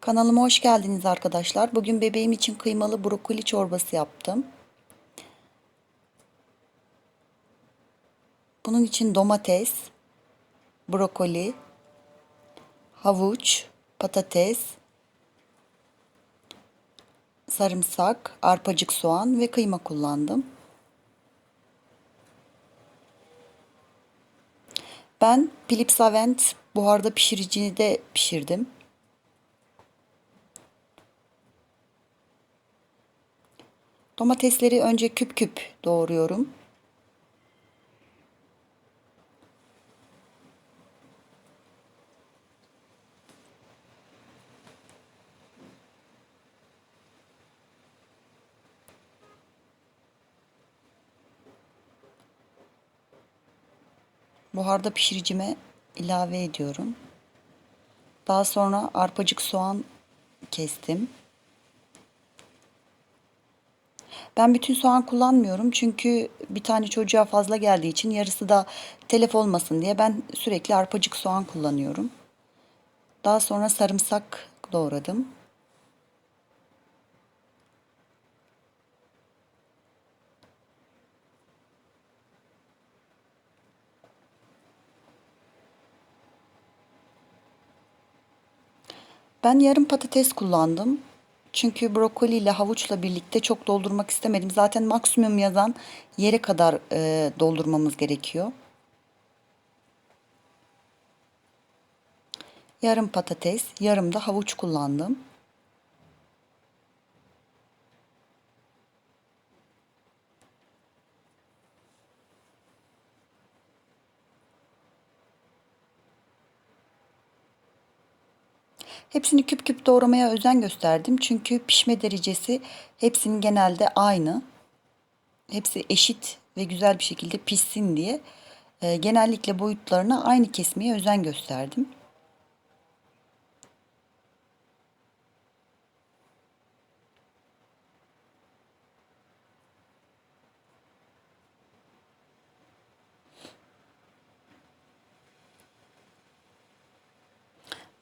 Kanalıma hoş geldiniz arkadaşlar. Bugün bebeğim için kıymalı brokoli çorbası yaptım. Bunun için domates, brokoli, havuç, patates, sarımsak, arpacık soğan ve kıyma kullandım. Ben Philips Avent buharda pişiricini de pişirdim. Domatesleri önce küp küp doğruyorum. Buharda pişiricime ilave ediyorum. Daha sonra arpacık soğan kestim. Ben bütün soğan kullanmıyorum çünkü bir tane çocuğa fazla geldiği için yarısı da telef olmasın diye ben sürekli arpacık soğan kullanıyorum. Daha sonra sarımsak doğradım. Ben yarım patates kullandım. Çünkü brokoli ile havuçla birlikte çok doldurmak istemedim. Zaten maksimum yazan yere kadar e, doldurmamız gerekiyor. Yarım patates, yarım da havuç kullandım. Hepsini küp küp doğramaya özen gösterdim. Çünkü pişme derecesi hepsinin genelde aynı. Hepsi eşit ve güzel bir şekilde pişsin diye e, genellikle boyutlarını aynı kesmeye özen gösterdim.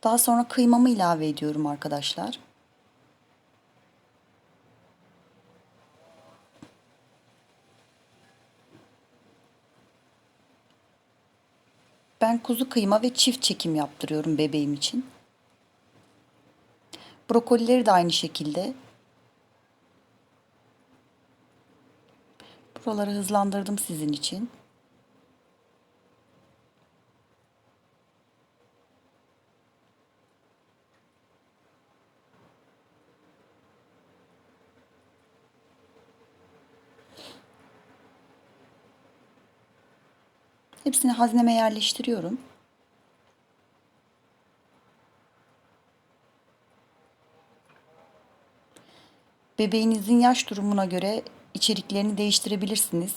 Daha sonra kıymamı ilave ediyorum arkadaşlar. Ben kuzu kıyma ve çift çekim yaptırıyorum bebeğim için. Brokolileri de aynı şekilde. Buraları hızlandırdım sizin için. Hepsini hazneme yerleştiriyorum. Bebeğinizin yaş durumuna göre içeriklerini değiştirebilirsiniz.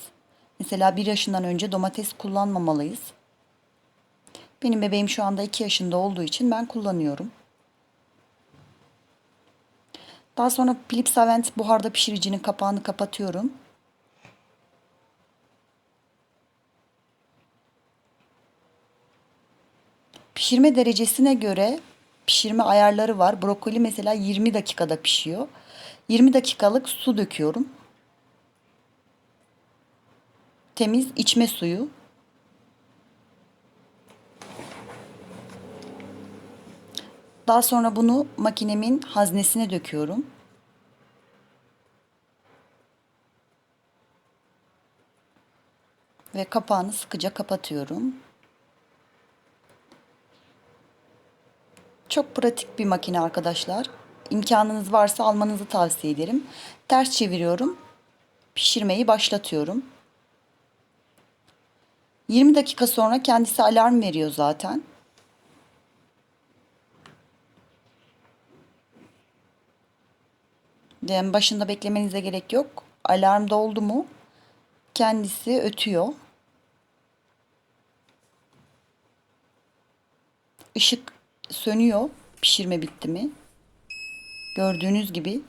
Mesela bir yaşından önce domates kullanmamalıyız. Benim bebeğim şu anda 2 yaşında olduğu için ben kullanıyorum. Daha sonra Philips Avent buharda pişiricinin kapağını kapatıyorum. Pişirme derecesine göre pişirme ayarları var. Brokoli mesela 20 dakikada pişiyor. 20 dakikalık su döküyorum. Temiz içme suyu. Daha sonra bunu makinemin haznesine döküyorum. Ve kapağını sıkıca kapatıyorum. Çok pratik bir makine arkadaşlar. İmkanınız varsa almanızı tavsiye ederim. Ters çeviriyorum. Pişirmeyi başlatıyorum. 20 dakika sonra kendisi alarm veriyor zaten. Başında beklemenize gerek yok. Alarm doldu mu kendisi ötüyor. Işık sönüyor pişirme bitti mi. Gördüğünüz gibi.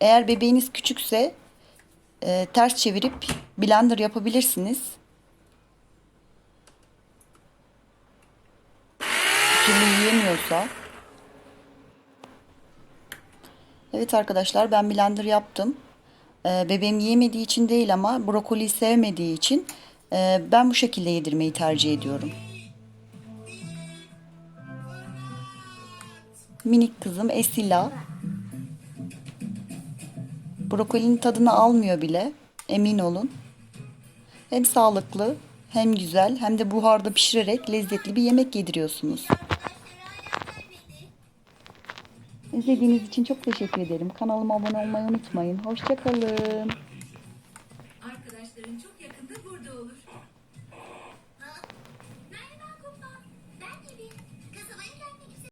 Eğer bebeğiniz küçükse e, ters çevirip blender yapabilirsiniz. türlü yiyemiyorsa. Evet arkadaşlar ben blender yaptım. Ee, bebeğim yiyemediği için değil ama brokoliyi sevmediği için e, ben bu şekilde yedirmeyi tercih ediyorum. Minik kızım Esila. Brokolinin tadını almıyor bile. Emin olun. Hem sağlıklı, hem güzel, hem de buharda pişirerek lezzetli bir yemek yediriyorsunuz. İzlediğiniz için çok teşekkür ederim. Kanalıma abone olmayı unutmayın. Hoşçakalın. Arkadaşların çok